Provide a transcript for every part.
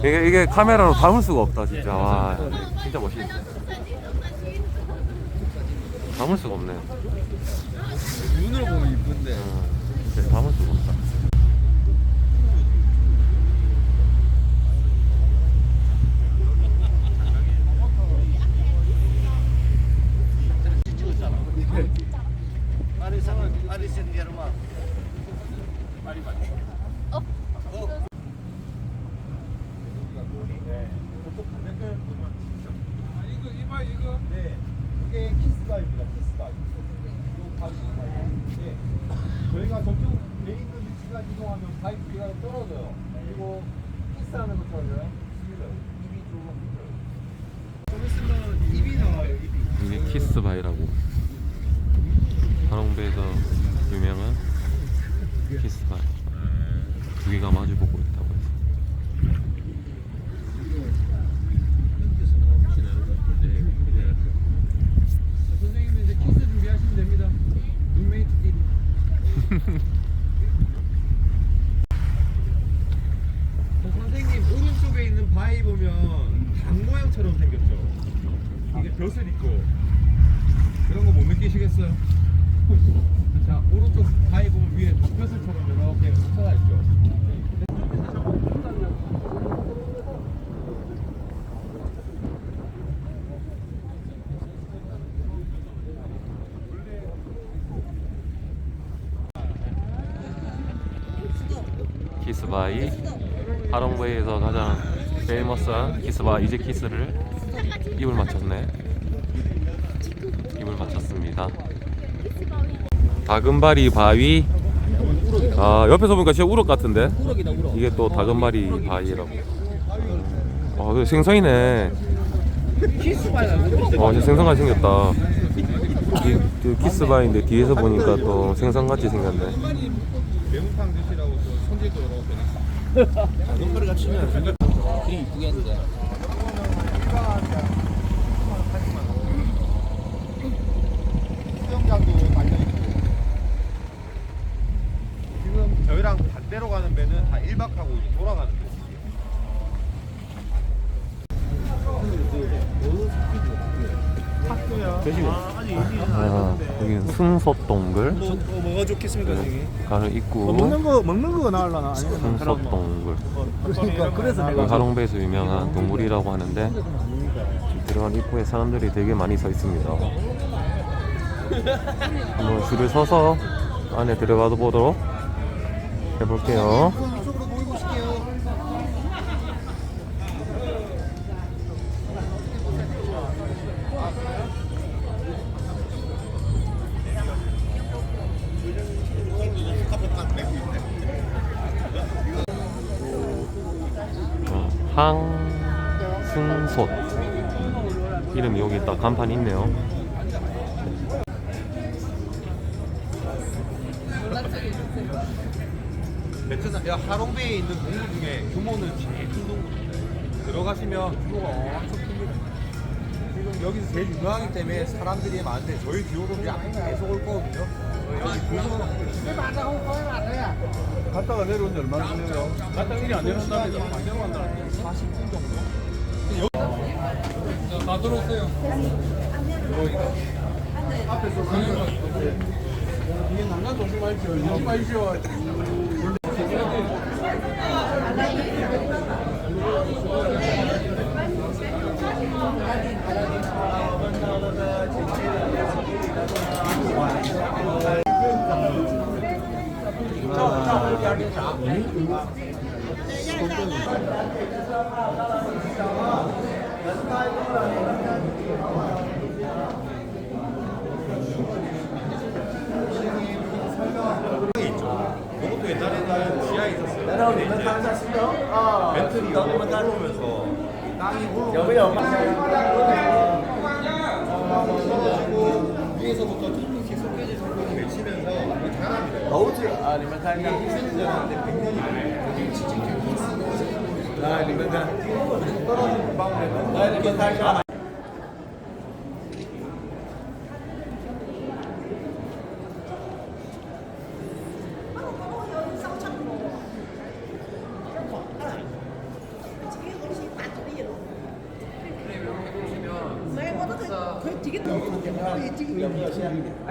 이게, 이게 카메라로 담을 수가 없다 진짜. 와 진짜 멋있네. 담을 수가 없네. 눈으로 보면 이쁜데. 음, 진짜 담을 수가 없다. 이거 이 봐 이거. 네. 이게 키스바입니다. 키스바. 요 바위. 네. 저희가 저쪽 돼 있는 위치가 이동하면 바위 위가 떨어져요. 그리고 키스하는 것처럼요. 입이 좀 좀 있으면 입이 나와요. 입이. 이게 키스바이라고 하롱베에서 유명한 키스바이 두 개가 마주보고 있다고 해서 선생님들 이제 키스 준비하시면 됩니다. 룸메이트끼리. 저 선생님 오른쪽에 있는 바위 보면 닭 모양처럼 생겼죠. 이게 벼슬 있고 그런 거 못 느끼시겠어요? 자 오른쪽 바위 보면 위에 닭벼슬처럼 이렇게 솟아나 있죠. 키스바이 하롱베이에서 가장 페이머스한 키스바 이제 키스를 입을 맞췄네 맞췄습니다. 다금바리 바위. 아 옆에서 보니까 진짜 우럭 같은데? 이게 또 다금바리 바위라고. 아그 생선이네. 어 진짜 생선같이 생겼다. 이, 그 키스바인데 뒤에서 보니까 또 생선같이 생겼네. 매운탕 드시라고 또 손질도 이렇게 눈가리가 치면 그림 이쁘게 했는데 여기는 승소동굴 뭐가 좋겠습니까 선생님? 가는 입구 거 먹는 거가 나을라나 승소동굴 그러니까 그래서 그 하롱베에서 유명한 동굴이라고 하는데 지금 들어간 입구에 사람들이 되게 많이 서 있습니다. 한번 줄을 서서 안에 들어가 보도록 해볼게요 딱 간판이 있네요 베트남 야 하롱베이에 있는 동굴 중에 규모는 제일 큰 동굴인데 들어가시면 규모가 엄청 큽니다. 지금 여기서 제일 유명하기 때문에 사람들이 많은데 저희 뒤로도 약 계속 올 거거든요. 어, 여기 보시면 갔다가 내려온 지 얼마나 걸려요? 갔다가 일이 안 내려간다. 40분 정도. 자, 다 들어오세요. 앞에서 뒤에 난간 조심하십시오. 조심하십시오. 이것도 옛날에는 지하에 근데 이제 멘트 너무 짧으면서. 여보 여보 위에서부터 로즈 아니면 어우즈 아 리멘탈이가 희생자인데 100년이 진짜 나 리멘탈 떨어진 방울에 나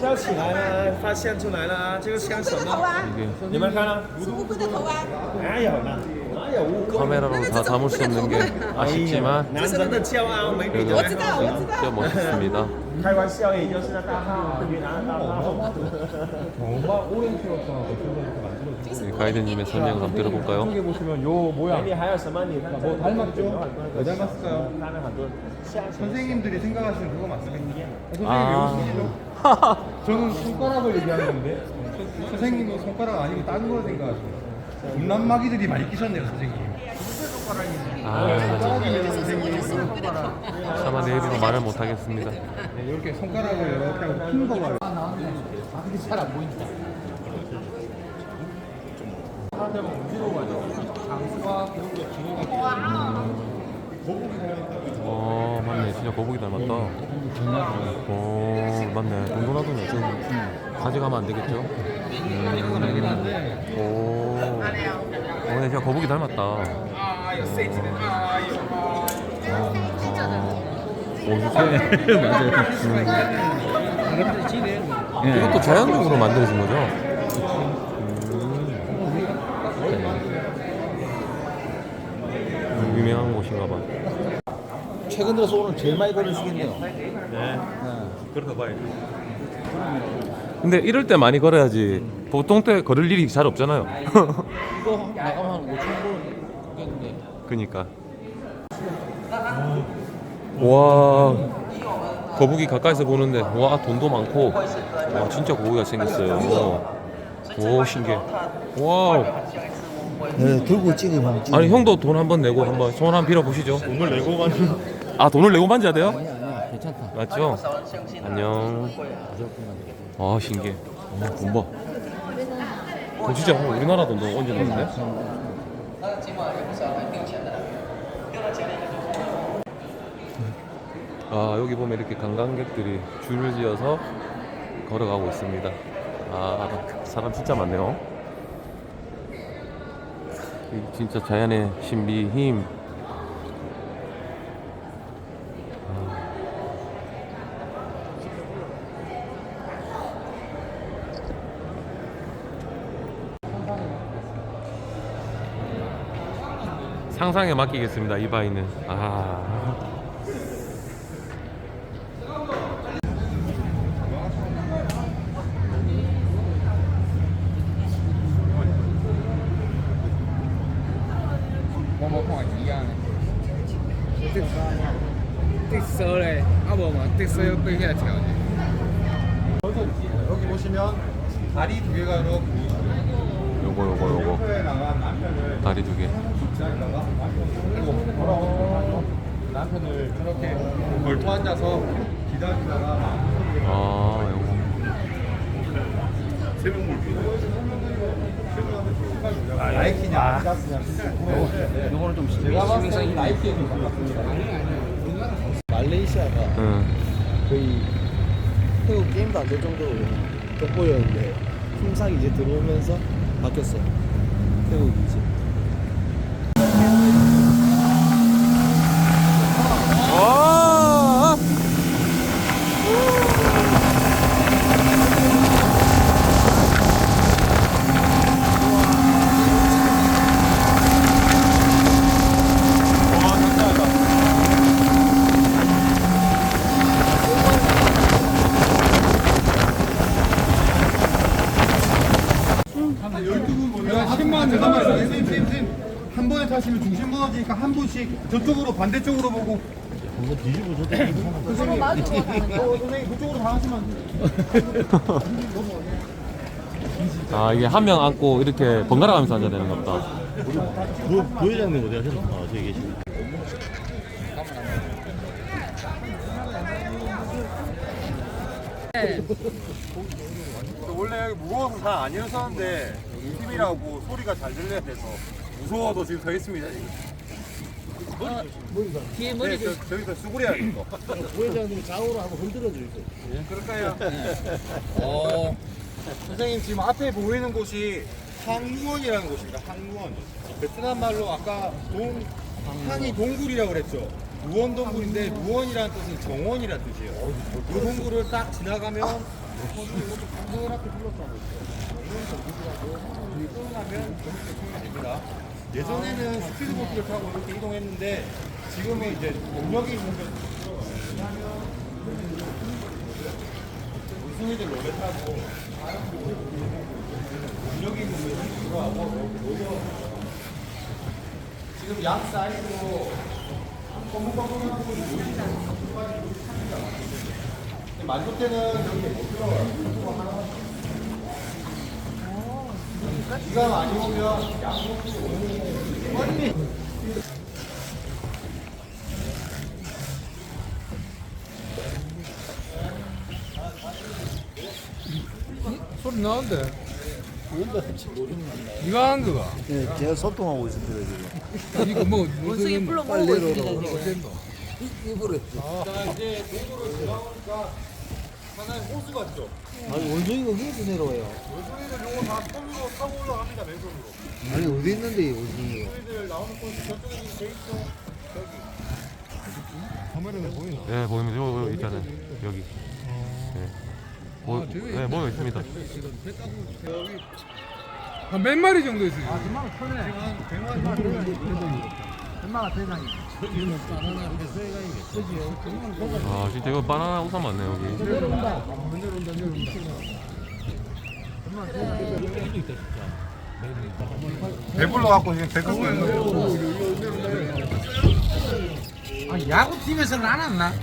笑起来了，发现出来了啊！这个像什么？ 이게 你们看了？是乌龟的头啊！哪有呢？哪有乌龟？ 카메라로 다 담을 수 없는 게 아쉽지만 男人的骄傲没比 그래도 这个 진짜 멋있습니다 开玩笑，也就是那大号，越南的大号。 정말 오랜 세월 동안 거쳐서 이렇게 만들어진 우리 가이드님의 설명 한번 들어볼까요? 이쪽에 보시면 요 모양 里还有什么？你看 뭐 닮았죠? 뭐 닮았을까요? 看了很多像 선생님들이 생각하시는 그거 맞습니까? 선생님 아. 외우시죠? 저는 손가락을 얘기하는 건데 서- 선생님은 손가락 아니고 다른 걸 생각하시네요 음란마귀들이 많이 끼셨네요 선생님. 아 손가락이네요 선생님 차마 내 입으로 말을 못하겠습니다. 네, 이렇게 손가락을 이렇게 하고 핀 거가 어 맞네 진짜 거북이 닮았다 어 맞네 동동하더네 좀 가져가면 안 되겠죠? 음. 오 어, 근데 진짜 거북이 닮았다 어. 오 진짜 음. 이것도 자연적으로 만들어진 거죠? 음, 유명한 곳인가 봐 최근 들어서 오늘 제일 많이 걸으시겠네요. 근데 이럴 때 많이 걸어야지 보통 때 걸을 일이 잘 없잖아요. 이거 나가면 한 5천 원 걸겠는데. 그니까. 와 거북이 가까이서 보는데 와 돈도 많고. 와 진짜 거북이가 생겼어요. 오 신기해. 와우. 네, 들고 찍으면 찍. 아니 형도 돈 한번 내고 한번 손 한번 빌어 보시죠. 돈을 내고 만 아 돈을 내고 만져야 돼요? 아니야, 아니야, 괜찮다. 맞죠? 안녕 아 신기해 어, 돈 봐. 어, 진짜 우리나라 돈도 언제 나는데? 아 여기 보면 이렇게 관광객들이 줄을 지어서 걸어가고 있습니다. 아 사람 진짜 많네요. 이 진짜 자연의 신비 힘. 상상에 맡기겠습니다 이바이는. 아. 여기 보시면 다리 두 개가 이렇게 요거 요거 요거. 다리 두개. 그리고 걸어오고 남편을 저렇게 걸터 앉아서 기다리다가 아 요거. 나이키냐 아디다스냐. 요거는 좀 제가 봤을 때 나이키에 좀 가깝습니다. 말레이시아가 응. 거의 태국 게임도 안 될 정도로 돋보였는데 품상이 이제 들어오면서 바뀌었어. 태국이 이제. 와 내가 10만 잠깐만 선생님 선생님 한 번에 타시면 중심 무너지니까 한 분씩 저쪽으로 반대쪽으로 보고 선생님 어, 선생님 그쪽으로 다 하시면 안 돼요 아 이게 한명 안고 이렇게 번갈아 가면서 앉아야 되는 것 같다 부회장님 어디 가셨나? 아, 저기 계시네. 원래 여기 무거워서 잘 안 일어서는데 팀이라고 소리가 잘 들려야 돼서 무서워도 지금 서 있습니다 지금. 뒤에 네, 머리 저, 저기서 수그려야겠어. 부회장님 좌우로 한번 흔들어 주세요. 그럴까요? 어, 선생님 지금 앞에 보이는 곳이 항무원이라는 곳입니다. 항무원. 베트남 말로 아까 동 항이 동굴이라고 그랬죠. 무원 동굴인데 무원이라는 뜻은 정원이라는 뜻이에요. 이 동굴을 딱 지나가면 이렇게 동그랗게 둘러싸고 있어요. 이런 동굴이라고 끝나면 저렇게 통이 됩니다. 예전에는 스피드보트를 타고 이렇게 이동했는데 지금은 이제 동력이 있는 데 왜냐하면 우승이들 노래 타고 여기 있는 분이 들어와서 모여 지금 양 사이드로 검은검은한 분이 모이시는 만조 때는 여기 못 들어가요. 비가 많이 오면 양쪽이 오는 소리 나는데. 네가 한 거가. 네, 제가 소통하고 있습니다 지금. 이거 뭐 원숭이 불러 먹고. 있습니다 지금. 입으로. 자 이제 동굴을 들어가니까 하나의 호수 같죠? 아니 원숭이가 위에서 내려와요. 원숭이들 요거 다 손으로 타고 올라갑니다 맨손으로 아니 어디 있는데 원숭이가? 원숭이들 나오는 곳이 저쪽에 있는 게이트 카메라에 보이나? 예, 보입니다. 요, 요 있잖아요. 여기. 예. 보, 아, 저기 예, 모여 있습니다. 한 몇 마리 정도 있어요? 아, 진짜 이거 바나나 우산 맞네, 여기. 배불러 갖고 지금 배고프 아, 야구 팀에서는 안 왔나?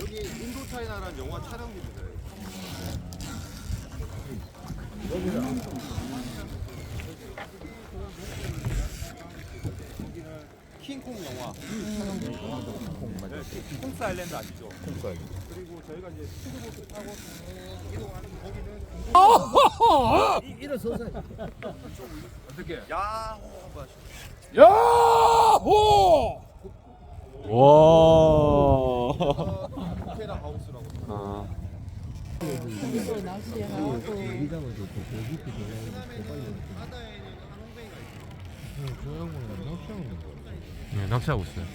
여기 인도 차이나라는 영화 촬영지입니다. 킹콩 영화. 네, 콩스 아일랜드 아시죠? 콩스 아일랜드. 그리고 저희가 이제 스피드보트 타고 이동하는 거기는 일어서서. 야호. 야호! 와. 아, 있어요. 예, 낚시하고 있어요.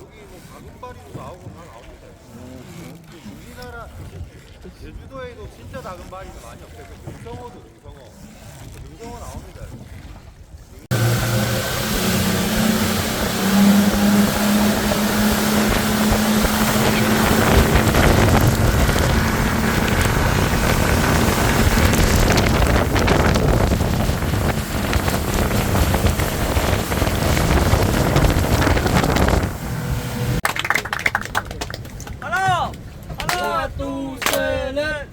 여기 뭐 나오고 다 나옵니다. 우리나라 제주도에도 진짜 다금바리는 많이 없어요. 그 능성어도 능성어. 능성어 나옵니다. 하나, 하나, 둘, 셋, 넷.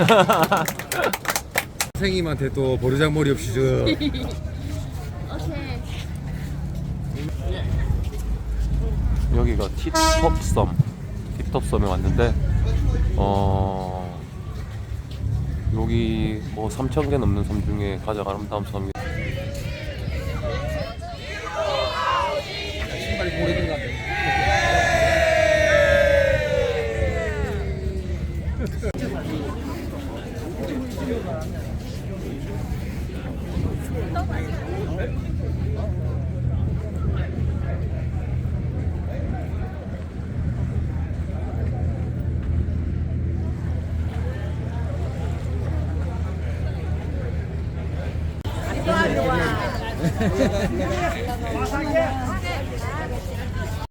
선생님한테 또 버르장머리 없이 저. 여기가 팁톱섬. 팁톱섬에 왔는데, 어 여기 뭐 3천 개 넘는 섬 중에 가장 아름다운 섬이